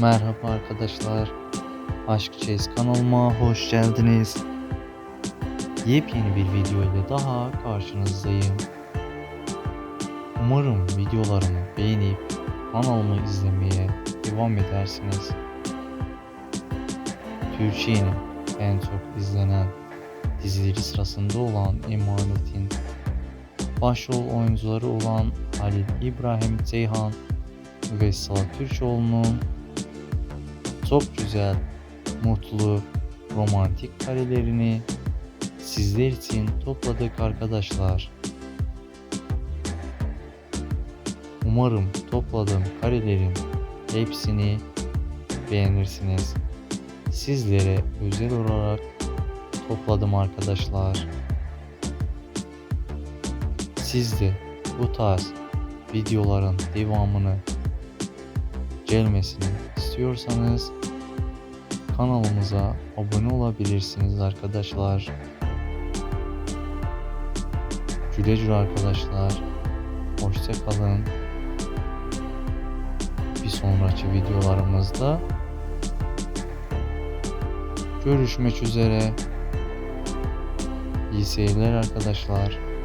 Merhaba arkadaşlar. Aşk Chase kanalıma hoş geldiniz. Yepyeni bir video ile daha karşınızdayım. Umarım videolarımı beğenip kanalımı izlemeye devam edersiniz. Türkiye'nin en çok izlenen dizileri sırasında olan Emanet'in başrol oyuncuları olan Halil İbrahim Ceyhan ve Sıla Türkoğlu'nun çok güzel, mutlu, romantik karelerini sizler için topladık arkadaşlar. Umarım topladığım karelerin hepsini beğenirsiniz. Sizlere özel olarak topladım arkadaşlar. Siz de bu tarz videoların devamını gelmesini istiyorsanız kanalımıza abone olabilirsiniz arkadaşlar. Güle güle arkadaşlar. Hoşça kalın. Bir sonraki videolarımızda görüşmek üzere. İyi seyirler arkadaşlar.